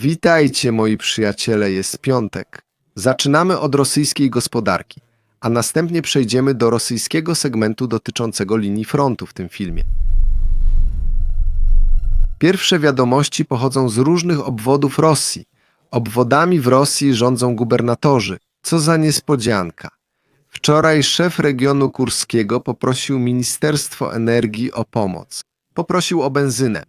Witajcie moi przyjaciele, jest piątek. Zaczynamy od rosyjskiej gospodarki, a następnie przejdziemy do rosyjskiego segmentu dotyczącego linii frontu w tym filmie. Pierwsze wiadomości pochodzą z różnych obwodów Rosji. Obwodami w Rosji rządzą gubernatorzy. Co za niespodzianka. Wczoraj szef regionu kurskiego poprosił Ministerstwo Energii o pomoc. Poprosił o benzynę.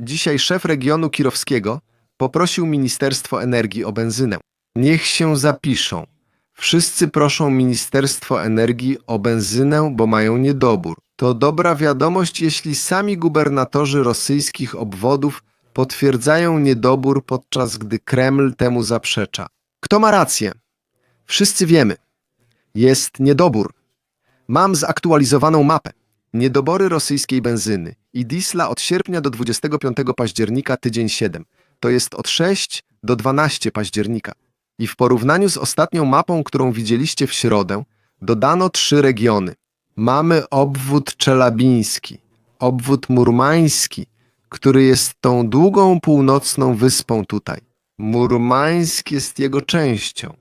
Dzisiaj szef regionu kirowskiego poprosił Ministerstwo Energii o benzynę. Niech się zapiszą. Wszyscy proszą Ministerstwo Energii o benzynę, bo mają niedobór. To dobra wiadomość, jeśli sami gubernatorzy rosyjskich obwodów potwierdzają niedobór, podczas gdy Kreml temu zaprzecza. Kto ma rację? Wszyscy wiemy. Jest niedobór. Mam zaktualizowaną mapę. Niedobory rosyjskiej benzyny i diesla od sierpnia do 25 października tydzień 7. To jest od 6 do 12 października. I w porównaniu z ostatnią mapą, którą widzieliście w środę, dodano trzy regiony. Mamy obwód czelabiński, obwód murmański, który jest tą długą północną wyspą tutaj. Murmańsk jest jego częścią.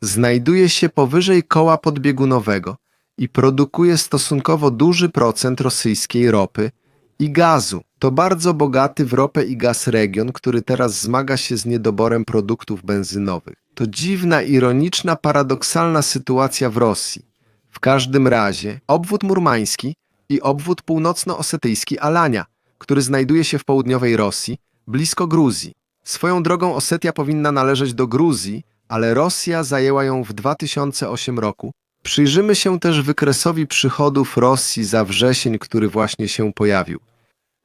Znajduje się powyżej koła podbiegunowego i produkuje stosunkowo duży procent rosyjskiej ropy i gazu. To bardzo bogaty w ropę i gaz region, który teraz zmaga się z niedoborem produktów benzynowych. To dziwna, ironiczna, paradoksalna sytuacja w Rosji. W każdym razie obwód murmański i obwód północno-osetyjski Alania, który znajduje się w południowej Rosji, blisko Gruzji. Swoją drogą Osetia powinna należeć do Gruzji, ale Rosja zajęła ją w 2008 roku. Przyjrzymy się też wykresowi przychodów Rosji za wrzesień, który właśnie się pojawił.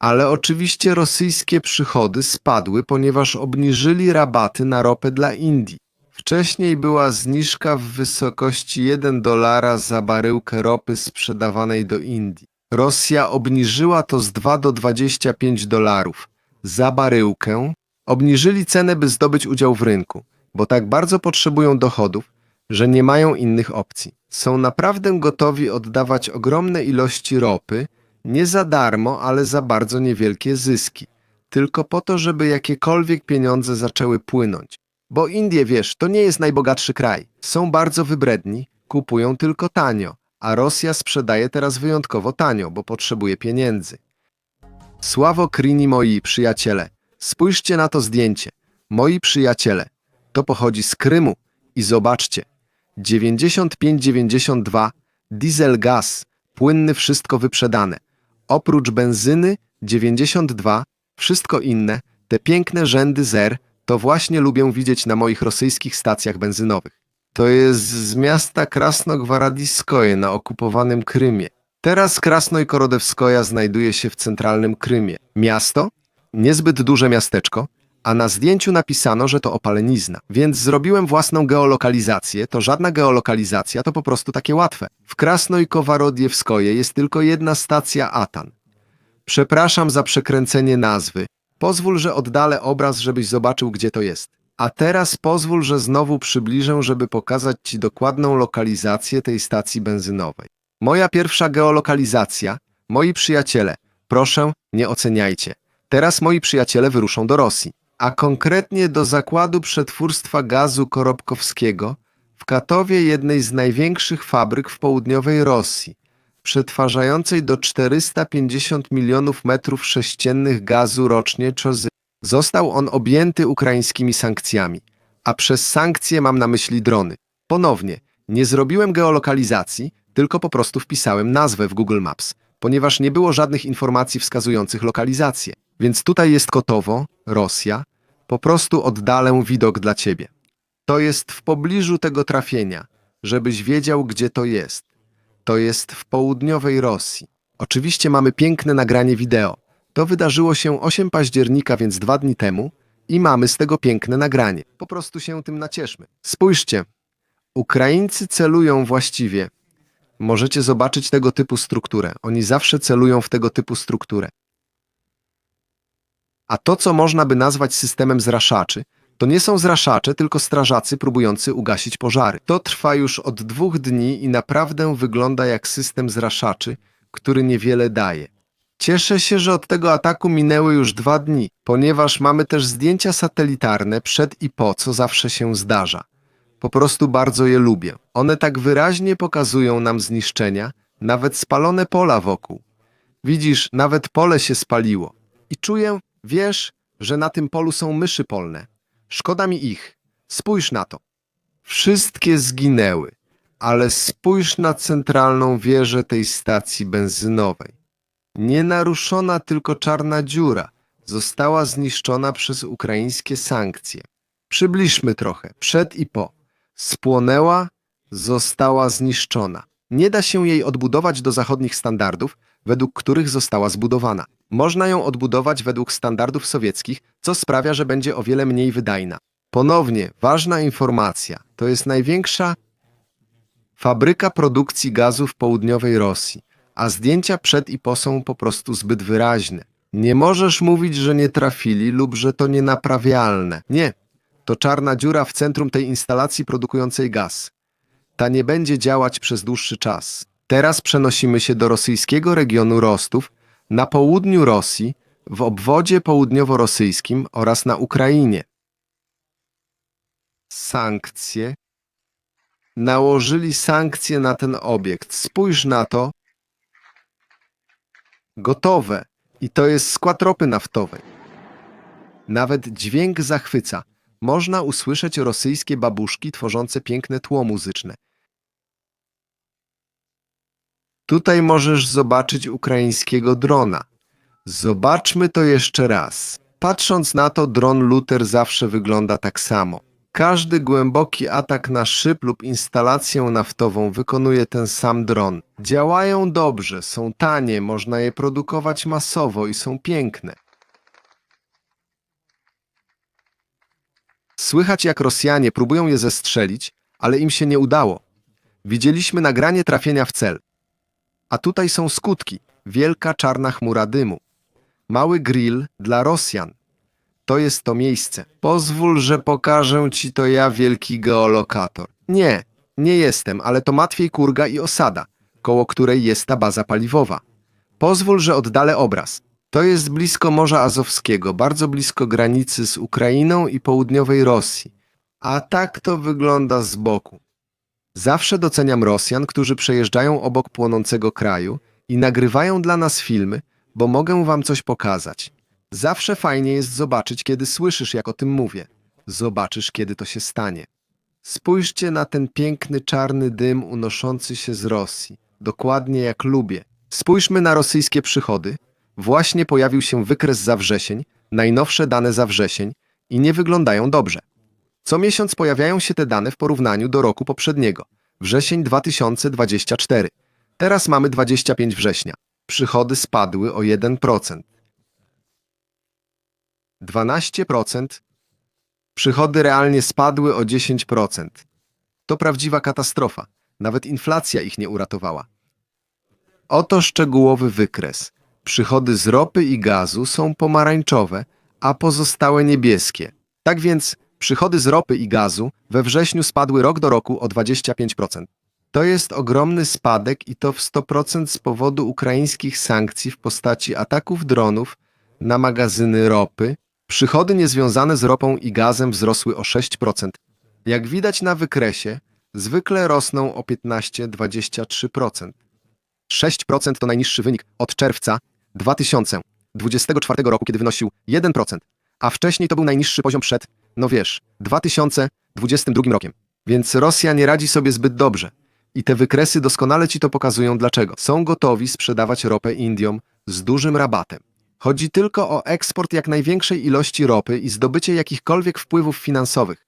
Ale oczywiście rosyjskie przychody spadły, ponieważ obniżyli rabaty na ropę dla Indii. Wcześniej była zniżka w wysokości 1 dolara za baryłkę ropy sprzedawanej do Indii. Rosja obniżyła to z 2 do 25 dolarów za baryłkę. Obniżyli cenę, by zdobyć udział w rynku, bo tak bardzo potrzebują dochodów, że nie mają innych opcji. Są naprawdę gotowi oddawać ogromne ilości ropy, nie za darmo, ale za bardzo niewielkie zyski, tylko po to, żeby jakiekolwiek pieniądze zaczęły płynąć. Bo Indie, wiesz, to nie jest najbogatszy kraj. Są bardzo wybredni, kupują tylko tanio, a Rosja sprzedaje teraz wyjątkowo tanio, bo potrzebuje pieniędzy. Sławo Krini, moi przyjaciele, spójrzcie na to zdjęcie. Moi przyjaciele, to pochodzi z Krymu i zobaczcie. 95-92, diesel gaz, płynny wszystko wyprzedane. Oprócz benzyny 92, wszystko inne, te piękne rzędy zer, to właśnie lubię widzieć na moich rosyjskich stacjach benzynowych. To jest z miasta Krasnogwaradiskoje na okupowanym Krymie. Teraz Krasnoj Korodewskoja znajduje się w centralnym Krymie. Miasto? Niezbyt duże miasteczko, a na zdjęciu napisano, że to opalenizna. Więc zrobiłem własną geolokalizację. To żadna geolokalizacja, to po prostu takie łatwe. W Krasnoj Kowarodiewskoje jest tylko jedna stacja Atan. Przepraszam za przekręcenie nazwy. Pozwól, że oddalę obraz, żebyś zobaczył, gdzie to jest. A teraz pozwól, że znowu przybliżę, żeby pokazać Ci dokładną lokalizację tej stacji benzynowej. Moja pierwsza geolokalizacja, moi przyjaciele, proszę, nie oceniajcie. Teraz moi przyjaciele wyruszą do Rosji, a konkretnie do zakładu przetwórstwa gazu Korobkowskiego w Katowie, jednej z największych fabryk w południowej Rosji, przetwarzającej do 450 milionów metrów sześciennych gazu rocznie czozy. Został on objęty ukraińskimi sankcjami, a przez sankcje mam na myśli drony. Ponownie, nie zrobiłem geolokalizacji, tylko po prostu wpisałem nazwę w Google Maps, ponieważ nie było żadnych informacji wskazujących lokalizację. Więc tutaj jest Kotowo, Rosja. Po prostu oddalę widok dla ciebie. To jest w pobliżu tego trafienia, żebyś wiedział, gdzie to jest. To jest w południowej Rosji. Oczywiście mamy piękne nagranie wideo. To wydarzyło się 8 października, więc dwa dni temu i mamy z tego piękne nagranie. Po prostu się tym nacieszmy. Spójrzcie. Ukraińcy celują właściwie. Możecie zobaczyć tego typu strukturę. Oni zawsze celują w tego typu strukturę. A to, co można by nazwać systemem zraszaczy, to nie są zraszacze, tylko strażacy próbujący ugasić pożary. To trwa już od dwóch dni i naprawdę wygląda jak system zraszaczy, który niewiele daje. Cieszę się, że od tego ataku minęły już dwa dni, ponieważ mamy też zdjęcia satelitarne przed i po, co zawsze się zdarza. Po prostu bardzo je lubię. One tak wyraźnie pokazują nam zniszczenia, nawet spalone pola wokół. Widzisz, nawet pole się spaliło. I czuję, wiesz, że na tym polu są myszy polne. Szkoda mi ich. Spójrz na to. Wszystkie zginęły, ale spójrz na centralną wieżę tej stacji benzynowej. Nienaruszona tylko czarna dziura została zniszczona przez ukraińskie sankcje. Przybliżmy trochę, przed i po. Spłonęła, została zniszczona. Nie da się jej odbudować do zachodnich standardów, według których została zbudowana. Można ją odbudować według standardów sowieckich, co sprawia, że będzie o wiele mniej wydajna. Ponownie, ważna informacja. To jest największa fabryka produkcji gazu w południowej Rosji, a zdjęcia przed i po są po prostu zbyt wyraźne. Nie możesz mówić, że nie trafili lub że to nienaprawialne. Nie, to czarna dziura w centrum tej instalacji produkującej gaz. Ta nie będzie działać przez dłuższy czas. Teraz przenosimy się do rosyjskiego regionu Rostów, na południu Rosji, w obwodzie południowo-rosyjskim oraz na Ukrainie. Sankcje. Nałożyli sankcje na ten obiekt. Spójrz na to. Gotowe. I to jest skład ropy naftowej. Nawet dźwięk zachwyca. Można usłyszeć rosyjskie babuszki tworzące piękne tło muzyczne. Tutaj możesz zobaczyć ukraińskiego drona. Zobaczmy to jeszcze raz. Patrząc na to, dron Luther zawsze wygląda tak samo. Każdy głęboki atak na szyb lub instalację naftową wykonuje ten sam dron. Działają dobrze, są tanie, można je produkować masowo i są piękne. Słychać jak Rosjanie próbują je zestrzelić, ale im się nie udało. Widzieliśmy nagranie trafienia w cel. A tutaj są skutki. Wielka czarna chmura dymu. Mały grill dla Rosjan. To jest to miejsce. Pozwól, że pokażę ci to ja, wielki geolokator. Nie, nie jestem, ale to Matwiej Kurga i osada, koło której jest ta baza paliwowa. Pozwól, że oddalę obraz. To jest blisko Morza Azowskiego, bardzo blisko granicy z Ukrainą i południowej Rosji. A tak to wygląda z boku. Zawsze doceniam Rosjan, którzy przejeżdżają obok płonącego kraju i nagrywają dla nas filmy, bo mogę wam coś pokazać. Zawsze fajnie jest zobaczyć, kiedy słyszysz, jak o tym mówię. Zobaczysz, kiedy to się stanie. Spójrzcie na ten piękny czarny dym unoszący się z Rosji. Dokładnie jak lubię. Spójrzmy na rosyjskie przychody. Właśnie pojawił się wykres za wrzesień, najnowsze dane za wrzesień i nie wyglądają dobrze. Co miesiąc pojawiają się te dane w porównaniu do roku poprzedniego. Wrzesień 2024. Teraz mamy 25 września. Przychody spadły o 1%. 12%. Przychody realnie spadły o 10%. To prawdziwa katastrofa. Nawet inflacja ich nie uratowała. Oto szczegółowy wykres. Przychody z ropy i gazu są pomarańczowe, a pozostałe niebieskie. Tak więc przychody z ropy i gazu we wrześniu spadły rok do roku o 25%. To jest ogromny spadek i to w 100% z powodu ukraińskich sankcji w postaci ataków dronów na magazyny ropy. Przychody niezwiązane z ropą i gazem wzrosły o 6%. Jak widać na wykresie, zwykle rosną o 15-23%. 6% to najniższy wynik od czerwca 2024 roku, kiedy wynosił 1%, a wcześniej to był najniższy poziom przed, no wiesz, 2022 rokiem. Więc Rosja nie radzi sobie zbyt dobrze. I te wykresy doskonale ci to pokazują dlaczego. Są gotowi sprzedawać ropę Indiom z dużym rabatem. Chodzi tylko o eksport jak największej ilości ropy i zdobycie jakichkolwiek wpływów finansowych.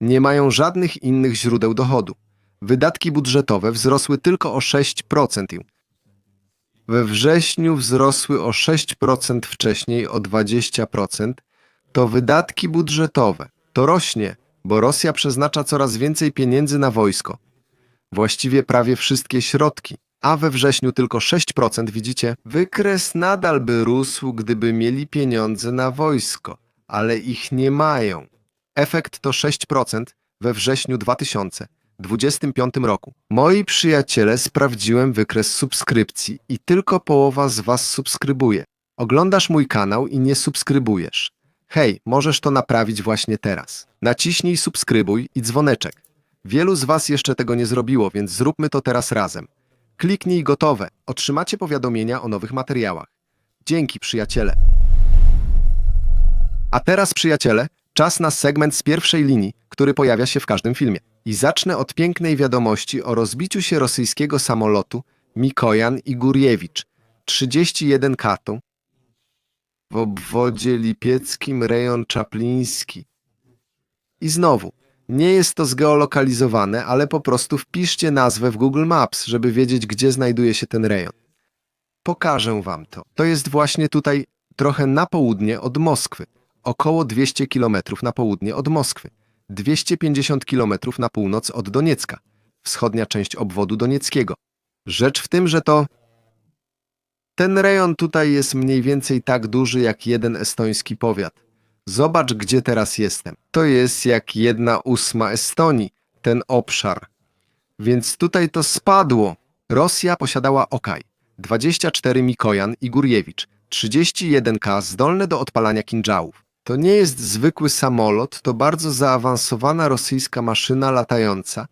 Nie mają żadnych innych źródeł dochodu. Wydatki budżetowe wzrosły tylko o 6%. We wrześniu wzrosły o 6%, wcześniej o 20%. To wydatki budżetowe. To rośnie, bo Rosja przeznacza coraz więcej pieniędzy na wojsko. Właściwie prawie wszystkie środki. A we wrześniu tylko 6%, widzicie? Wykres nadal by rósł, gdyby mieli pieniądze na wojsko, ale ich nie mają. Efekt to 6% we wrześniu 2000, 2025 roku. Moi przyjaciele, sprawdziłem wykres subskrypcji i tylko połowa z Was subskrybuje. Oglądasz mój kanał i nie subskrybujesz. Hej, możesz to naprawić właśnie teraz. Naciśnij subskrybuj i dzwoneczek. Wielu z Was jeszcze tego nie zrobiło, więc zróbmy to teraz razem. Kliknij gotowe. Otrzymacie powiadomienia o nowych materiałach. Dzięki, przyjaciele. A teraz, przyjaciele, czas na segment z pierwszej linii, który pojawia się w każdym filmie. I zacznę od pięknej wiadomości o rozbiciu się rosyjskiego samolotu Mikojan i Gurjewicz 31 katą w obwodzie lipieckim rejon Czapliński. I znowu, nie jest to zgeolokalizowane, ale po prostu wpiszcie nazwę w Google Maps, żeby wiedzieć, gdzie znajduje się ten rejon. Pokażę wam to. To jest właśnie tutaj trochę na południe od Moskwy, około 200 km na południe od Moskwy, 250 km na północ od Doniecka, wschodnia część obwodu donieckiego. Rzecz w tym, że to ten rejon tutaj jest mniej więcej tak duży jak jeden estoński powiat. Zobacz, gdzie teraz jestem. To jest jak jedna ósma Estonii, ten obszar. Więc tutaj to spadło. Rosja posiadała Okaj, 24 Mikojan i Gurjewicz, 31K zdolne do odpalania kinżałów. To nie jest zwykły samolot, to bardzo zaawansowana rosyjska maszyna latająca.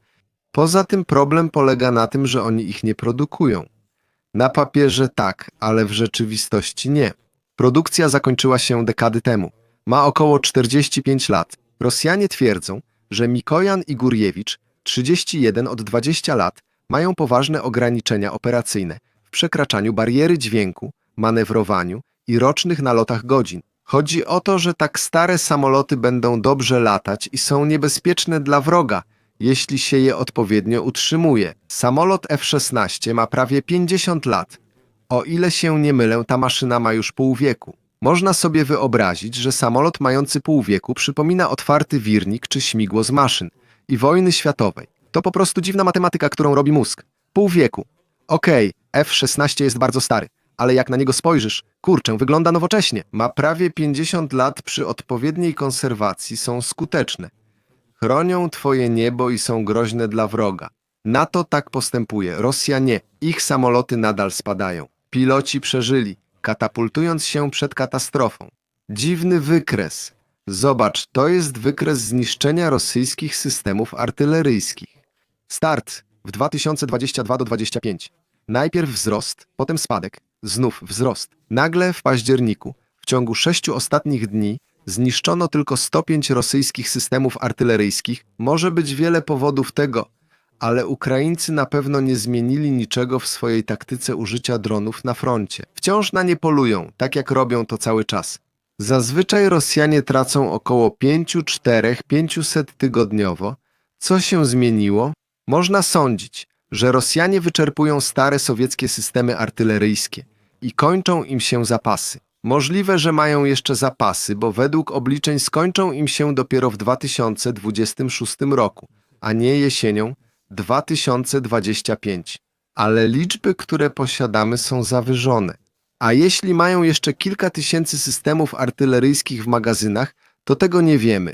Poza tym problem polega na tym, że oni ich nie produkują. Na papierze tak, ale w rzeczywistości nie. Produkcja zakończyła się dekady temu. Ma około 45 lat. Rosjanie twierdzą, że Mikojan i Gurjewicz, 31 od 20 lat, mają poważne ograniczenia operacyjne w przekraczaniu bariery dźwięku, manewrowaniu i rocznych nalotach godzin. Chodzi o to, że tak stare samoloty będą dobrze latać i są niebezpieczne dla wroga, jeśli się je odpowiednio utrzymuje. Samolot F-16 ma prawie 50 lat. O ile się nie mylę, ta maszyna ma już pół wieku. Można sobie wyobrazić, że samolot mający pół wieku przypomina otwarty wirnik czy śmigło z maszyn i wojny światowej. To po prostu dziwna matematyka, którą robi mózg. Pół wieku. Okej, F-16 jest bardzo stary, ale jak na niego spojrzysz, kurczę, wygląda nowocześnie. Ma prawie 50 lat przy odpowiedniej konserwacji, są skuteczne. Chronią twoje niebo i są groźne dla wroga. NATO tak postępuje, Rosja nie. Ich samoloty nadal spadają. Piloci przeżyli, katapultując się przed katastrofą. Dziwny wykres. Zobacz, to jest wykres zniszczenia rosyjskich systemów artyleryjskich. Start w 2022 do 25. Najpierw wzrost, potem spadek, znów wzrost. Nagle w październiku, w ciągu sześciu ostatnich dni, zniszczono tylko 105 rosyjskich systemów artyleryjskich. Może być wiele powodów tego, ale Ukraińcy na pewno nie zmienili niczego w swojej taktyce użycia dronów na froncie. Wciąż na nie polują, tak jak robią to cały czas. Zazwyczaj Rosjanie tracą około 5-4-500 tygodniowo. Co się zmieniło? Można sądzić, że Rosjanie wyczerpują stare sowieckie systemy artyleryjskie i kończą im się zapasy. Możliwe, że mają jeszcze zapasy, bo według obliczeń skończą im się dopiero w 2026 roku, a nie jesienią 2025. Ale liczby, które posiadamy, są zawyżone. A jeśli mają jeszcze kilka tysięcy systemów artyleryjskich w magazynach, to tego nie wiemy.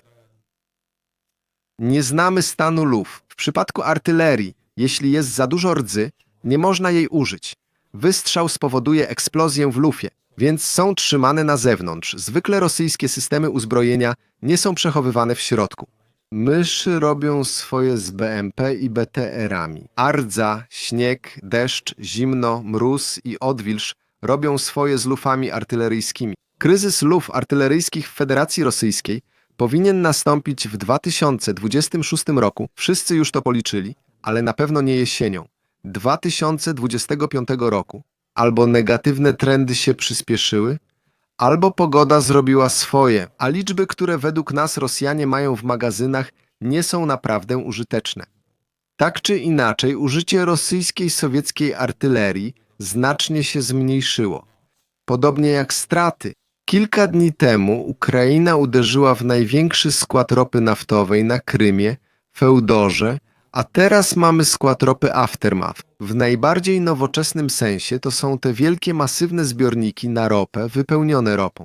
Nie znamy stanu luf. W przypadku artylerii, jeśli jest za dużo rdzy, nie można jej użyć. Wystrzał spowoduje eksplozję w lufie, więc są trzymane na zewnątrz. Zwykle rosyjskie systemy uzbrojenia nie są przechowywane w środku. Myszy robią swoje z BMP i BTR-ami. Ardza, śnieg, deszcz, zimno, mróz i odwilż robią swoje z lufami artyleryjskimi. Kryzys luf artyleryjskich w Federacji Rosyjskiej powinien nastąpić w 2026 roku. Wszyscy już to policzyli, ale na pewno nie jesienią 2025 roku. Albo negatywne trendy się przyspieszyły, albo pogoda zrobiła swoje, a liczby, które według nas Rosjanie mają w magazynach, nie są naprawdę użyteczne. Tak czy inaczej, użycie rosyjskiej sowieckiej artylerii znacznie się zmniejszyło. Podobnie jak straty. Kilka dni temu Ukraina uderzyła w największy skład ropy naftowej na Krymie, Feudorze, a teraz mamy skład ropy Aftermath. W najbardziej nowoczesnym sensie to są te wielkie, masywne zbiorniki na ropę wypełnione ropą.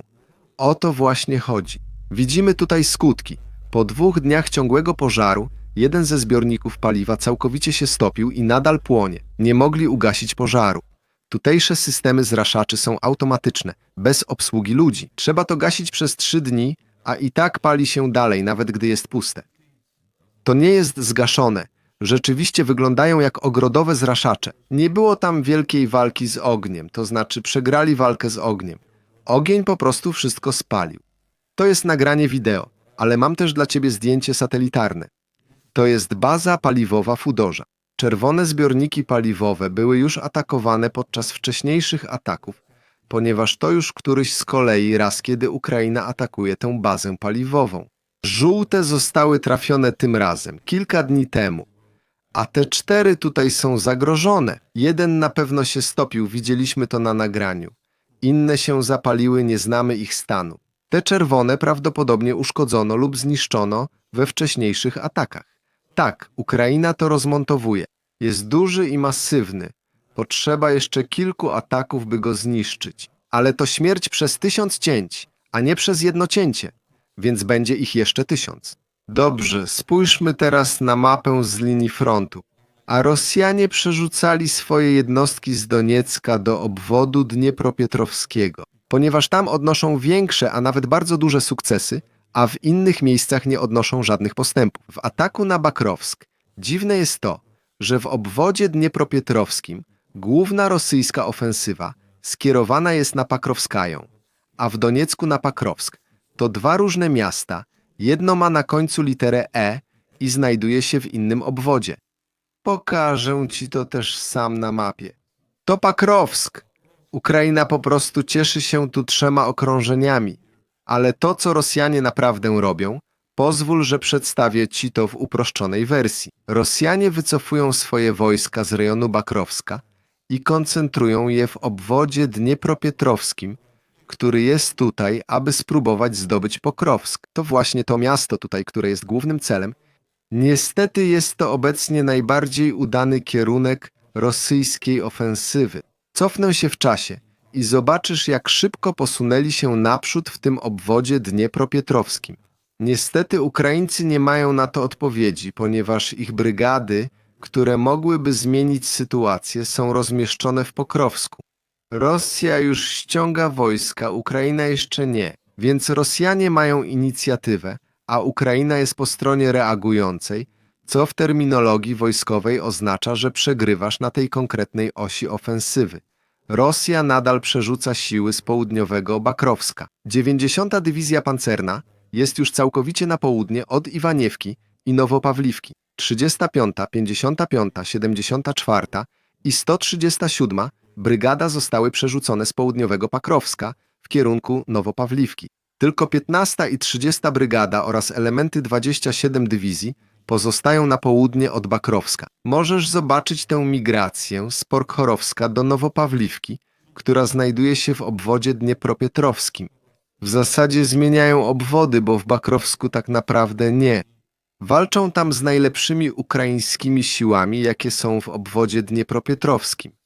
O to właśnie chodzi. Widzimy tutaj skutki. Po dwóch dniach ciągłego pożaru Jeden ze zbiorników paliwa całkowicie się stopił i nadal płonie. Nie mogli ugasić pożaru. Tutejsze systemy zraszaczy są automatyczne, bez obsługi ludzi. Trzeba to gasić przez trzy dni, a i tak pali się dalej, nawet gdy jest puste. To nie jest zgaszone. Rzeczywiście wyglądają jak ogrodowe zraszacze. Nie było tam wielkiej walki z ogniem, to znaczy przegrali walkę z ogniem. Ogień po prostu wszystko spalił. To jest nagranie wideo, ale mam też dla ciebie zdjęcie satelitarne. To jest baza paliwowa Fudorza. Czerwone zbiorniki paliwowe były już atakowane podczas wcześniejszych ataków, ponieważ to już któryś z kolei raz, kiedy Ukraina atakuje tę bazę paliwową. Żółte zostały trafione tym razem, kilka dni temu. A te cztery tutaj są zagrożone. Jeden na pewno się stopił, widzieliśmy to na nagraniu. Inne się zapaliły, nie znamy ich stanu. Te czerwone prawdopodobnie uszkodzono lub zniszczono we wcześniejszych atakach. Tak, Ukraina to rozmontowuje. Jest duży i masywny. Potrzeba jeszcze kilku ataków, by go zniszczyć. Ale to śmierć przez tysiąc cięć, a nie przez jedno cięcie, więc będzie ich jeszcze tysiąc. Dobrze, spójrzmy teraz na mapę z linii frontu. A Rosjanie przerzucali swoje jednostki z Doniecka do obwodu Dniepropietrowskiego, ponieważ tam odnoszą większe, a nawet bardzo duże sukcesy, a w innych miejscach nie odnoszą żadnych postępów. W ataku na Bakrowsk dziwne jest to, że w obwodzie Dniepropietrowskim główna rosyjska ofensywa skierowana jest na Pakrowskają, a w Doniecku na Pakrowsk. To dwa różne miasta, jedno ma na końcu literę E i znajduje się w innym obwodzie. Pokażę ci to też sam na mapie. To Pakrowsk. Ukraina po prostu cieszy się tu trzema okrążeniami, ale to, co Rosjanie naprawdę robią, pozwól, że przedstawię ci to w uproszczonej wersji. Rosjanie wycofują swoje wojska z rejonu Bakrowska i koncentrują je w obwodzie Dniepropietrowskim, który jest tutaj, aby spróbować zdobyć Pokrowsk. To właśnie to miasto tutaj, które jest głównym celem. Niestety jest to obecnie najbardziej udany kierunek rosyjskiej ofensywy. Cofnę się w czasie i zobaczysz, jak szybko posunęli się naprzód w tym obwodzie Dniepropietrowskim. Niestety Ukraińcy nie mają na to odpowiedzi, ponieważ ich brygady, które mogłyby zmienić sytuację, są rozmieszczone w Pokrowsku. Rosja już ściąga wojska, Ukraina jeszcze nie, więc Rosjanie mają inicjatywę, a Ukraina jest po stronie reagującej, co w terminologii wojskowej oznacza, że przegrywasz na tej konkretnej osi ofensywy. Rosja nadal przerzuca siły z południowego Bakrowska. 90. Dywizja Pancerna jest już całkowicie na południe od Iwaniewki i Nowopawliwki. 35., 55., 74. i 137 brygada zostały przerzucone z południowego Pakrowska w kierunku Nowopawliwki. Tylko 15 i 30 brygada oraz elementy 27 dywizji pozostają na południe od Bakrowska. Możesz zobaczyć tę migrację z Porkhorowska do Nowopawliwki, która znajduje się w obwodzie Dniepropietrowskim. W zasadzie zmieniają obwody, bo w Bakrowsku tak naprawdę nie. Walczą tam z najlepszymi ukraińskimi siłami, jakie są w obwodzie Dniepropietrowskim.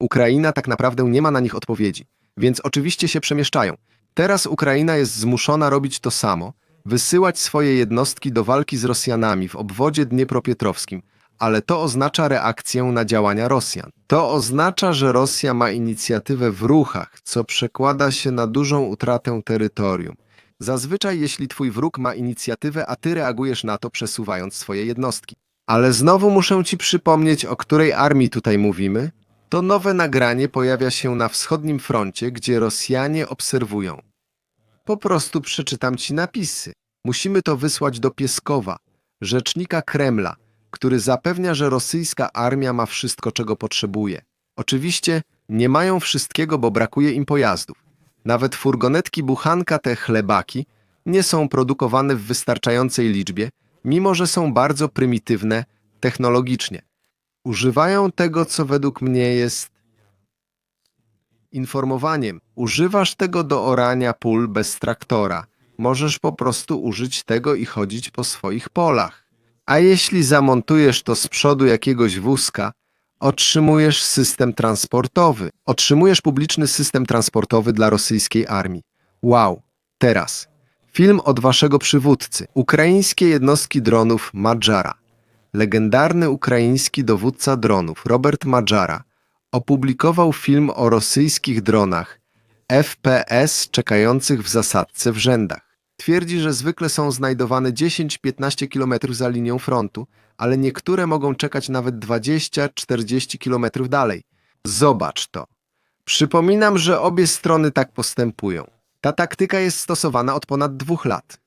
Ukraina tak naprawdę nie ma na nich odpowiedzi, więc oczywiście się przemieszczają. Teraz Ukraina jest zmuszona robić to samo, wysyłać swoje jednostki do walki z Rosjanami w obwodzie Dniepropietrowskim, ale to oznacza reakcję na działania Rosjan. To oznacza, że Rosja ma inicjatywę w ruchach, co przekłada się na dużą utratę terytorium. Zazwyczaj jeśli twój wróg ma inicjatywę, a ty reagujesz na to przesuwając swoje jednostki. Ale znowu muszę ci przypomnieć, o której armii tutaj mówimy. To nowe nagranie pojawia się na wschodnim froncie, gdzie Rosjanie obserwują. Po prostu przeczytam ci napisy. Musimy to wysłać do Pieskowa, rzecznika Kremla, który zapewnia, że rosyjska armia ma wszystko, czego potrzebuje. Oczywiście nie mają wszystkiego, bo brakuje im pojazdów. Nawet furgonetki buchanka te chlebaki nie są produkowane w wystarczającej liczbie, mimo że są bardzo prymitywne technologicznie. Używają tego, co według mnie jest informowaniem. Używasz tego do orania pól bez traktora. Możesz po prostu użyć tego i chodzić po swoich polach. A jeśli zamontujesz to z przodu jakiegoś wózka, otrzymujesz system transportowy. Otrzymujesz publiczny system transportowy dla rosyjskiej armii. Wow, teraz. Film od waszego przywódcy. Ukraińskie jednostki dronów Madżara. Legendarny ukraiński dowódca dronów Robert Madżara opublikował film o rosyjskich dronach FPS czekających w zasadce w rzędach. Twierdzi, że zwykle są znajdowane 10-15 km za linią frontu, ale niektóre mogą czekać nawet 20-40 km dalej. Zobacz to. Przypominam, że obie strony tak postępują. Ta taktyka jest stosowana od ponad dwóch lat.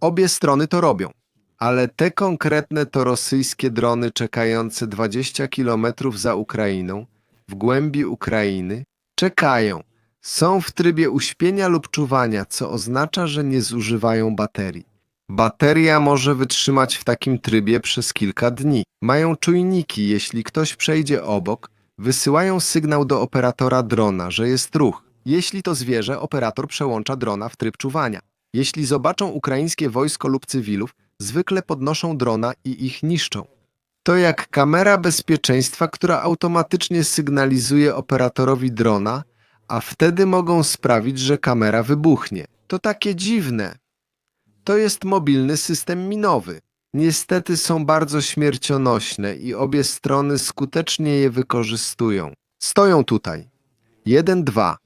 Obie strony to robią, ale te konkretne to rosyjskie drony czekające 20 km za Ukrainą, w głębi Ukrainy, czekają. Są w trybie uśpienia lub czuwania, co oznacza, że nie zużywają baterii. Bateria może wytrzymać w takim trybie przez kilka dni. Mają czujniki, jeśli ktoś przejdzie obok, wysyłają sygnał do operatora drona, że jest ruch. Jeśli to zwierzę, operator przełącza drona w tryb czuwania. Jeśli zobaczą ukraińskie wojsko lub cywilów, zwykle podnoszą drona i ich niszczą. To jak kamera bezpieczeństwa, która automatycznie sygnalizuje operatorowi drona, a wtedy mogą sprawić, że kamera wybuchnie. To takie dziwne. To jest mobilny system minowy. Niestety są bardzo śmiercionośne i obie strony skutecznie je wykorzystują. Stoją tutaj. Jeden, dwa.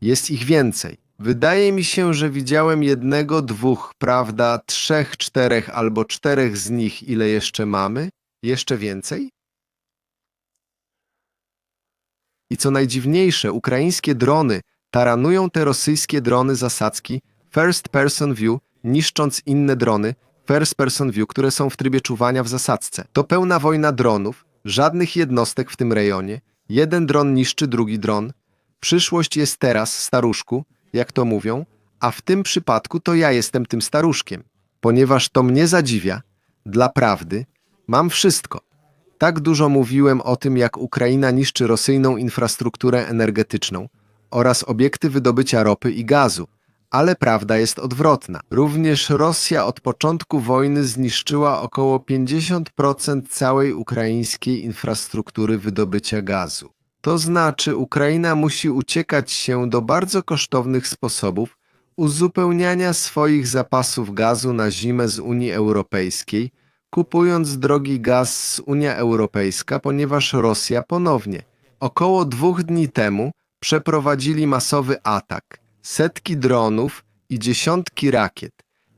Jest ich więcej. Wydaje mi się, że widziałem jednego, dwóch, prawda, trzech, czterech albo czterech z nich. Ile jeszcze mamy? Jeszcze więcej? I co najdziwniejsze, ukraińskie drony taranują te rosyjskie drony zasadzki First Person View, niszcząc inne drony First Person View, które są w trybie czuwania w zasadzce. To pełna wojna dronów, żadnych jednostek w tym rejonie. Jeden dron niszczy drugi dron. Przyszłość jest teraz, staruszku, jak to mówią, a w tym przypadku to ja jestem tym staruszkiem. Ponieważ to mnie zadziwia, dla prawdy, mam wszystko. Tak dużo mówiłem o tym, jak Ukraina niszczy rosyjną infrastrukturę energetyczną oraz obiekty wydobycia ropy i gazu, ale prawda jest odwrotna. Również Rosja od początku wojny zniszczyła około 50% całej ukraińskiej infrastruktury wydobycia gazu. To znaczy, Ukraina musi uciekać się do bardzo kosztownych sposobów uzupełniania swoich zapasów gazu na zimę z Unii Europejskiej, kupując drogi gaz z Unia Europejska, ponieważ Rosja ponownie około dwóch dni temu przeprowadzili masowy atak, setki dronów i dziesiątki rakiet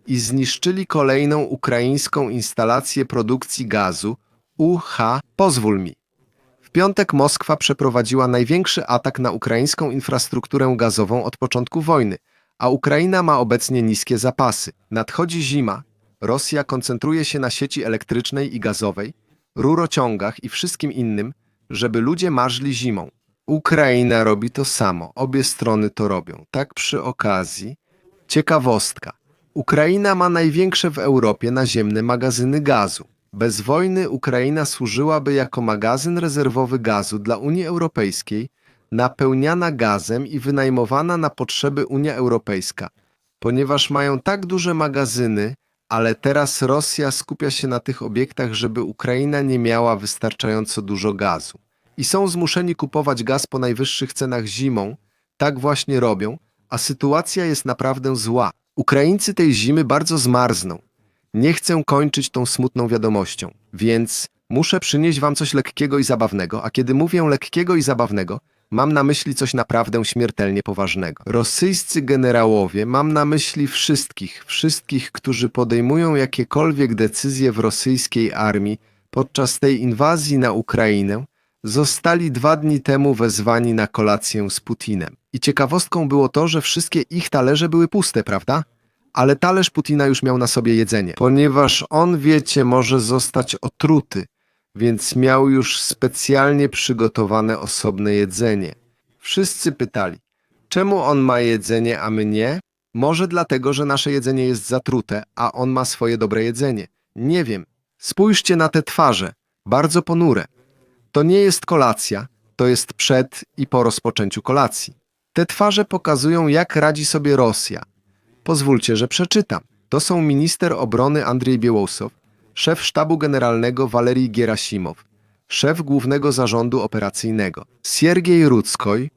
i zniszczyli kolejną ukraińską instalację produkcji gazu UH. Pozwól mi. Piątek Moskwa przeprowadziła największy atak na ukraińską infrastrukturę gazową od początku wojny, a Ukraina ma obecnie niskie zapasy. Nadchodzi zima, Rosja koncentruje się na sieci elektrycznej i gazowej, rurociągach i wszystkim innym, żeby ludzie marzli zimą. Ukraina robi to samo, obie strony to robią. Tak przy okazji, ciekawostka. Ukraina ma największe w Europie naziemne magazyny gazu. Bez wojny Ukraina służyłaby jako magazyn rezerwowy gazu dla Unii Europejskiej, napełniana gazem i wynajmowana na potrzeby Unia Europejska. Ponieważ mają tak duże magazyny, ale teraz Rosja skupia się na tych obiektach, żeby Ukraina nie miała wystarczająco dużo gazu. I są zmuszeni kupować gaz po najwyższych cenach zimą, tak właśnie robią, a sytuacja jest naprawdę zła. Ukraińcy tej zimy bardzo zmarzną. Nie chcę kończyć tą smutną wiadomością, więc muszę przynieść wam coś lekkiego i zabawnego, a kiedy mówię lekkiego i zabawnego, mam na myśli coś naprawdę śmiertelnie poważnego. Rosyjscy generałowie, mam na myśli wszystkich, wszystkich, którzy podejmują jakiekolwiek decyzje w rosyjskiej armii podczas tej inwazji na Ukrainę, zostali dwa dni temu wezwani na kolację z Putinem. I ciekawostką było to, że wszystkie ich talerze były puste, prawda? Ale talerz Putina już miał na sobie jedzenie, ponieważ on, wiecie, może zostać otruty, więc miał już specjalnie przygotowane osobne jedzenie. Wszyscy pytali, czemu on ma jedzenie, a my nie? Może dlatego, że nasze jedzenie jest zatrute, a on ma swoje dobre jedzenie. Nie wiem. Spójrzcie na te twarze, bardzo ponure. To nie jest kolacja, to jest przed i po rozpoczęciu kolacji. Te twarze pokazują, jak radzi sobie Rosja. Pozwólcie, że przeczytam. To są minister obrony Andrzej Biełosow, szef sztabu generalnego Walerii Gierasimow, szef głównego zarządu operacyjnego Siergiej Ruckoj,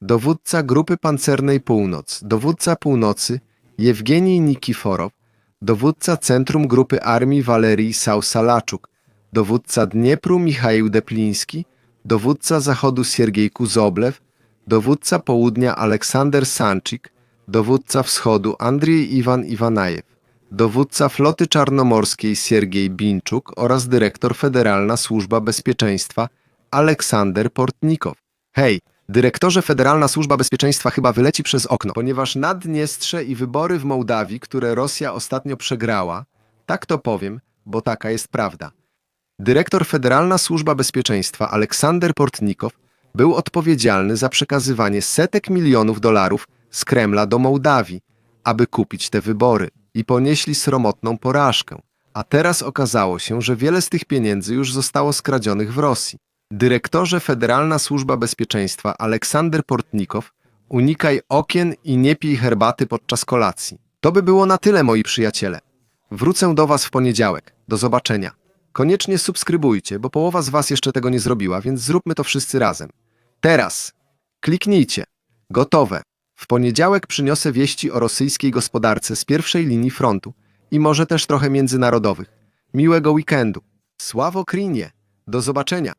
dowódca Grupy Pancernej Północ, dowódca Północy Jewgenij Nikiforow, dowódca Centrum Grupy Armii Walerii Sausalaczuk, dowódca Dniepru Michał Depliński, dowódca Zachodu Siergiej Kuzoblew, dowódca Południa Aleksander Sanczyk, dowódca Wschodu Andrzej Iwan Iwanajew, dowódca Floty Czarnomorskiej Siergiej Binczuk oraz dyrektor Federalna Służba Bezpieczeństwa Aleksander Portnikow. Hej, dyrektorze Federalna Służba Bezpieczeństwa chyba wyleci przez okno, ponieważ Naddniestrze i wybory w Mołdawii, które Rosja ostatnio przegrała, tak to powiem, bo taka jest prawda. Dyrektor Federalna Służba Bezpieczeństwa Aleksander Portnikow był odpowiedzialny za przekazywanie setek milionów dolarów z Kremla do Mołdawii, aby kupić te wybory i ponieśli sromotną porażkę. A teraz okazało się, że wiele z tych pieniędzy już zostało skradzionych w Rosji. Dyrektorze Federalna Służba Bezpieczeństwa Aleksander Portnikow, unikaj okien i nie pij herbaty podczas kolacji. To by było na tyle, moi przyjaciele. Wrócę do Was w poniedziałek. Do zobaczenia. Koniecznie subskrybujcie, bo połowa z Was jeszcze tego nie zrobiła, więc zróbmy to wszyscy razem. Teraz kliknijcie. Gotowe. W poniedziałek przyniosę wieści o rosyjskiej gospodarce z pierwszej linii frontu i może też trochę międzynarodowych. Miłego weekendu. Sławo Krinie. Do zobaczenia.